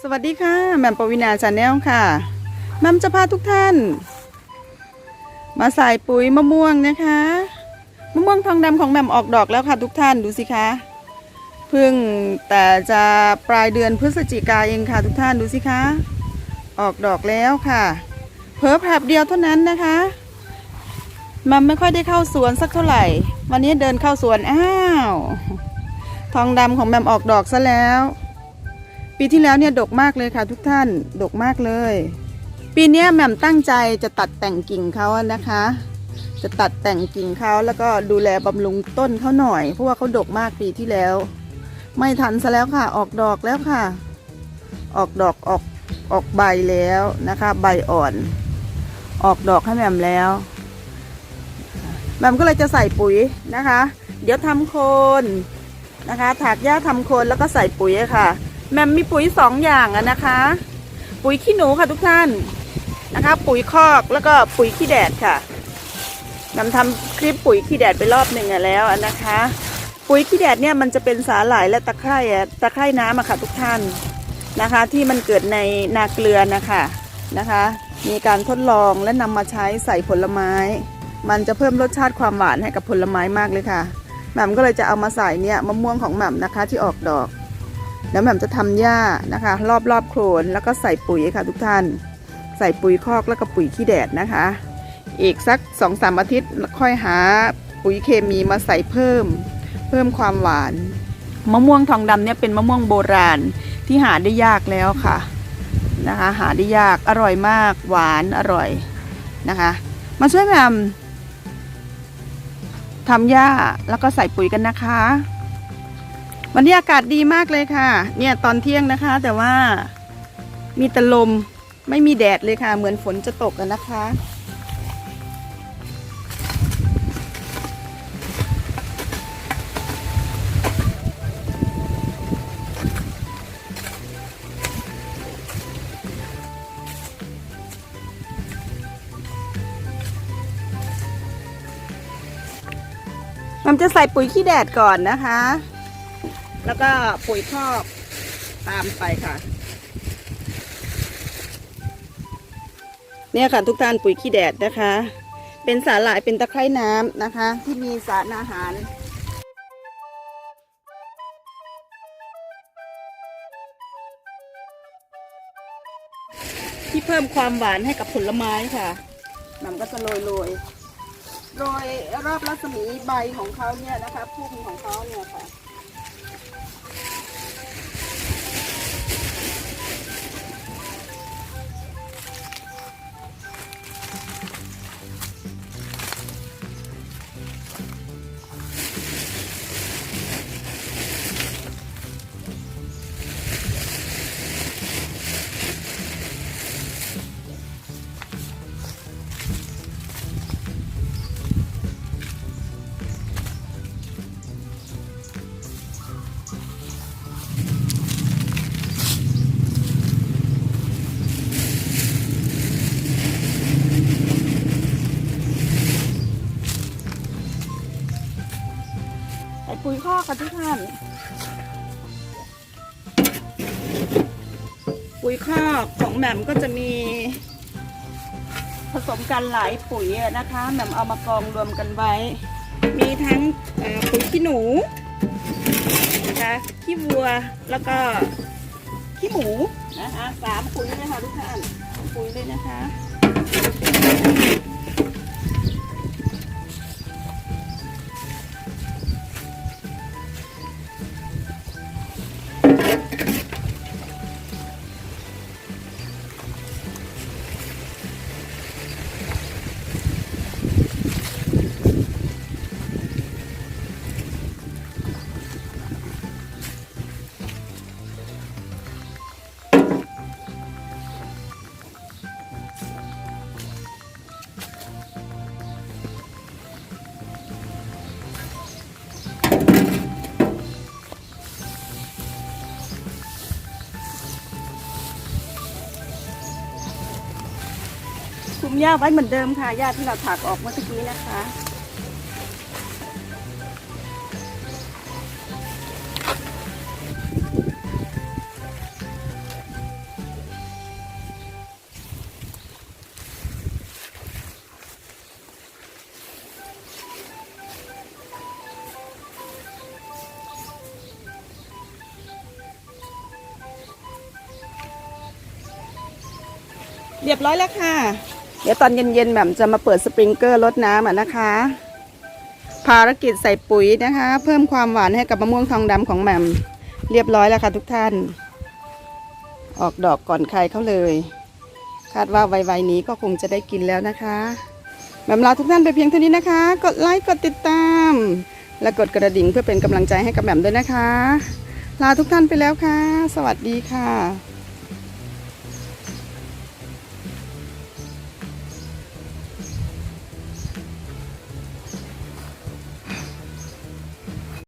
สวัสดีค่ะแหม่มปวินาชาแนลค่ะแหม่มจะพาทุกท่าน มาใส่ปุ๋ยมะม่วงนะคะมะม่วงทองดำของแหม่มออกดอกแล้วค่ะทุกท่านดูสิคะเพิ่งแต่จะปลายเดือนพฤศจิกาเองค่ะทุกท่านดูสิคะออกดอกแล้วค่ะ เพิ่แผลบเดียวเท่านั้นนะคะแหมันไม่ค่อยได้เข้าสวนสักเท่าไหร่ วันนี้เดินเข้าสวนอ้าว ทองดำของแหม่มออกดอกซะแล้ว ปีที่แล้วเนี่ยดกมากเลยค่ะ ทุกท่านดกมากเลย ปีนี้แหม่มตั้งใจจะตัดแต่งกิ่งเขานะคะ จะตัดแต่งกิ่งเขาแล้วก็ดูแลบำรุงต้นเขาหน่อย เพราะว่าเขาดกมากปีที่แล้ว ไม่ทันซะแล้วค่ะ ออกดอกแล้วค่ะ ออกดอกออกออกใบแล้วนะคะ ใบอ่อน ออกดอกให้แหม่มแล้วแหม่มก็เลยจะใส่ปุ๋ยนะคะ เดี๋ยวทำโคนนะคะ ถากหญ้าทำโคนแล้วก็ใส่ปุ๋ยค่ะ แหม่มมีปุ๋ยสองอย่างอะนะคะ ปุ๋ยขี้หนูค่ะทุกท่านนะคะ ปุ๋ยคอกแล้วก็ปุ๋ยขี้แดดค่ะแหม่มทำคลิปปุ๋ยขี้แดดไปรอบหนึ่งอะแล้วอะนะคะ ปุ๋ยขี้แดดเนี่ยมันจะเป็นสาหร่ายและตะไคร่อะตะไคร่น้ำอะค่ะทุกท่านนะคะ ที่มันเกิดในนาเกลือนะคะนะคะ มีการทดลองและนำมาใช้ใส่ผลไม้ มันจะเพิ่มรสชาติความหวานให้กับผลไม้มากเลยค่ะแหม่มก็เลยจะเอามาใส่เนี่ยมะม่วงของแหม่มนะคะที่ออกดอก แล้วแหม่มจะทำหญ้านะคะ รอบรอบๆโคลนแล้วก็ใส่ปุ๋ยค่ะทุกท่าน ใส่ปุ๋ยคอกแล้วก็ปุ๋ยขี้แดดนะคะ อีกสักสองสามอาทิตย์ค่อยหาปุ๋ยเคมีมาใส่เพิ่ม เพิ่มความหวาน มะม่วงทองดำเนี่ยเป็นมะม่วงโบราณที่หาได้ยากแล้วค่ะนะคะหาได้ยากอร่อยมากหวานอร่อยนะคะ มาช่วยแหม่มทำหญ้าแล้วก็ใส่ปุ๋ยกันนะคะ วันนี้อากาศดีมากเลยค่ะ เนี่ยตอนเที่ยงนะคะ แต่ว่ามีแต่ลมไม่มีแดดเลยค่ะ เหมือนฝนจะตกกันนะคะ มันจะใส่ปุ๋ยขี้แดดก่อนนะคะ แล้วก็ปุ๋ยคอกตามไปค่ะ เนี่ยค่ะทุกท่านปุ๋ยขี้แดดนะคะ เป็นสาหร่ายเป็นตะไคร่น้ำนะคะ ที่มีสารอาหารที่เพิ่มความหวานให้กับผลไม้ค่ะนำก็จะโรยโรยโรยรอบรัศมีใบของเขาเนี่ยนะคะพุ่มของเขาเนี่ยค่ะ ค่ะทุกท่าน ปุ๋ยคอกของแหม่มก็จะมี ผสมกันหลายปุ๋ยนะคะแหม่มเอามากองรวมกันไว้ มีทั้งปุ๋ยขี้หนูนะคะขี้วัวแล้วก็ขี้หมูนะคะสามปุ๋ยเลยค่ะทุกท่านปุ๋ยเลยนะคะ คุมหญ้าไว้เหมือนเดิมค่ะหญ้าที่เราถักออกเมื่อกี้นะคะ เรียบร้อยแล้วค่ะ เดี๋ยวตอนเย็นๆแหม่มจะมาเปิดสปริงเกอร์รดน้ำอะนะคะ ภารกิจใส่ปุ๋ยนะคะ เพิ่มความหวานให้กับมะม่วงทองดำของแหม่มเรียบร้อยแล้วค่ะทุกท่าน ออกดอกก่อนใครเขาเลย คาดว่าไวๆนี้ก็คงจะได้กินแล้วนะคะแหม่มลาทุกท่านไปเพียงเท่านี้นะคะ กดไลค์กดติดตาม และกดกระดิ่งเพื่อเป็นกำลังใจให้กับแหม่มด้วยนะคะ ลาทุกท่านไปแล้วค่ะ สวัสดีค่ะ